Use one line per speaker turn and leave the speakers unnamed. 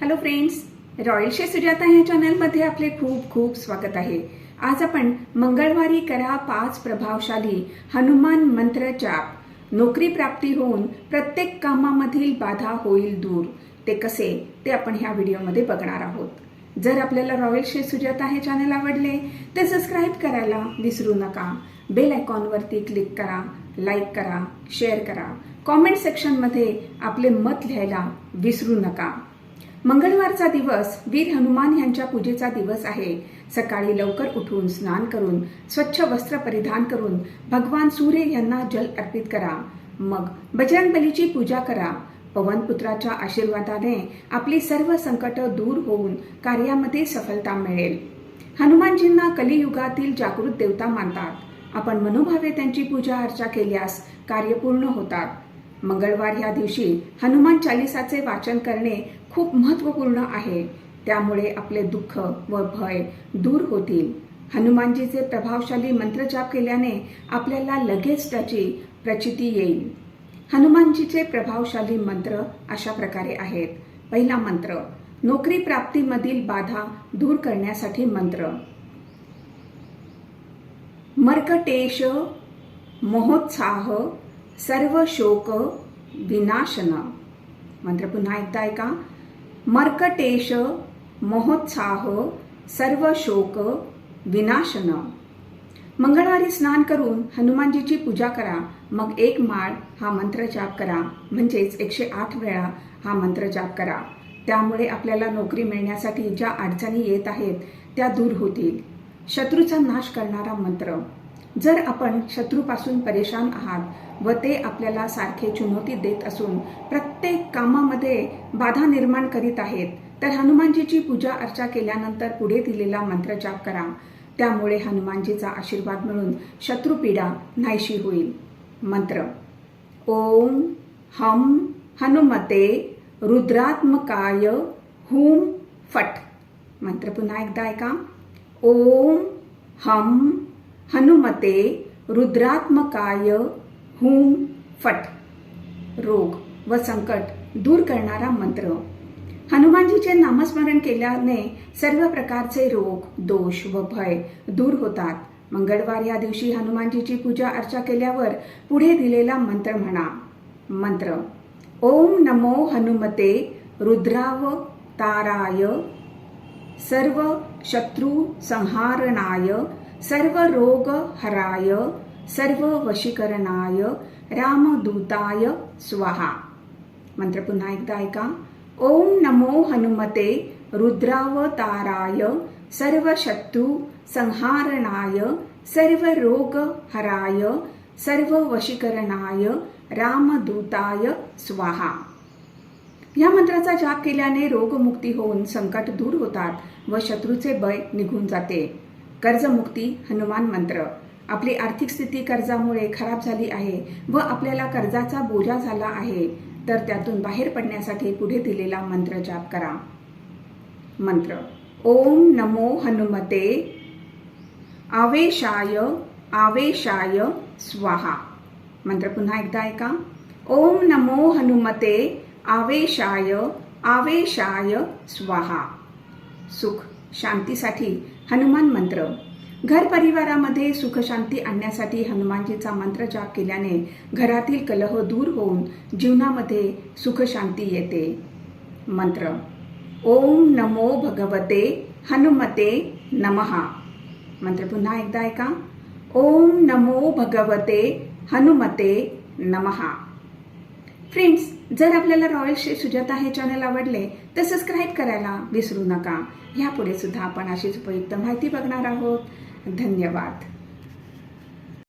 Hello friends royal शे सुजाता या चॅनलमध्ये आपले खूप खूप स्वागत आहे. आज आपण मंगळवारी करा पाच प्रभावशाली हनुमान मंत्र जाप. नोकरी प्राप्ती होऊन प्रत्येक कामामधील बाधा होईल दूर. ते कसे? ते आपण ह्या व्हिडिओमध्ये बघणार आहोत. जर आपल्याला रॉयल शे सुजाता हे चॅनल आवडले तर सबस्क्राईब करायला विसरू नका. बेल आयकॉनवरती क्लिक करा लाईक करा शेअर करा. कॉमेंट सेक्शनमध्ये आपले मत लिहायला विसरू नका. मंगळवारचा दिवस वीर हनुमान यांच्या पूजेचा दिवस आहे. सकाळी लवकर उठून स्नान करून स्वच्छ वस्त्र परिधान करून भगवान सूर्य यांना जल अर्पित करा. मग बजरंगबलीची पूजा करा. पवनपुत्राच्या आशीर्वादाने आपली सर्व संकट दूर होऊन कार्यामध्ये सफलता मिळेल. हनुमानजींना कलियुगातील जागृत देवता मानतात. आपण मनोभावे त्यांची पूजा अर्चा केल्यास कार्य पूर्ण होतात. मंगळवार या दिवशी हनुमान चालिसाचे वाचन करणे खूप महत्त्वपूर्ण आहे. त्यामुळे आपले दुःख व भय दूर होतील. हनुमानजीचे प्रभावशाली मंत्रजाप केल्याने आपल्याला लगेच त्याची प्रचिती येईल. हनुमानजीचे प्रभावशाली मंत्र अशा प्रकारे आहेत. पहिला मंत्र नोकरी प्राप्तीमधील बाधा दूर करण्यासाठी मंत्र. मर्कटेश महोत्साह सर्व शोक विनाशन. मंत्र पुन्हा एकदा ऐका. मर्कटेश महोत्साह सर्व शोक विनाशन. मंगळवारी स्नान करून हनुमानजीची पूजा करा. मग एक माळ हा मंत्र जाप करा. म्हणजेच एकशे आठ वेळा हा मंत्र जाप करा. त्यामुळे आपल्याला नोकरी मिळण्यासाठी ज्या अडचणी येत आहेत त्या दूर होतील. शत्रूचा नाश करणारा मंत्र. जर आपण शत्रूपासून परेशान आहात व ते आपल्याला सारखे चुनौती देत असून प्रत्येक कामामध्ये बाधा निर्माण करीत आहेत. तर हनुमानजीची पूजा अर्चा केल्यानंतर पुढे दिलेला मंत्र जाप करा. त्यामुळे हनुमानजीचा आशीर्वाद मिळून शत्रुपीडा नाहीशी होईल. मंत्र. ओम हम हनुमते रुद्रात्मकाय हुम फट. मंत्र पुन्हा एकदा ऐका. ओम हम हनुमते रुद्रात्मकाय हुम फट रोग व संकट दूर करणारा मंत्र. हनुमानजीचे नामस्मरण केल्याने सर्व प्रकारचे रोग दोष व भय दूर होतात. मंगळवार या दिवशी हनुमानजीची पूजा अर्चा केल्यावर पुढे दिलेला मंत्र म्हणा. मंत्र ओम नमो हनुमते रुद्राव ताराय सर्व शत्रू संहारणाय सर्व रोग हराय सर्व वशीकरणाय रामदूताय स्वाहा. मंत्र पुन्हा एकदा ऐका. ओम नमो हनुमते रुद्रावताराय सर्व शत्रू संहारणाय सर्व रोग हराय सर्व वशीकरणाय रामदूताय स्वाहा. या मंत्राचा जाप केल्याने रोगमुक्ती होऊन संकट दूर होतात व शत्रूचे भय निघून जाते. कर्जमुक्ती हनुमान मंत्र. आपली आर्थिक स्थिती कर्जामुळे खराब झाली आहे व आपल्याला कर्जाचा बोजा झाला आहे तर त्यातून बाहेर पडण्यासाठी पुढे दिलेला मंत्र जाप करा. मंत्र ओम नमो हनुमते आवेशाय आवेशाय स्वाहा. मंत्र पुन्हा एकदा ऐका. ओम नमो हनुमते आवेशाय आवेशाय स्वाहा. सुख शांतीसाठी हनुमान मंत्र. घर परिवारामध्ये सुखशांती आणण्यासाठी हनुमानजीचा मंत्र जाप केल्याने घरातील कलह दूर होऊन जीवनामध्ये सुखशांती येते. मंत्र. ओम नमो भगवते हनुमते नमहा मंत्र पुन्हा एकदा ऐका. ओम नमो भगवते हनुमते नमहा फ्रेंड्स जर आपल्याला रॉयल श्री सुजाता हे चॅनल आवडले तर सबस्क्राईब करायला विसरू नका. ह्यापुढे सुद्धा आपण अशीच उपयुक्त माहिती बघणार आहोत. धन्यवाद.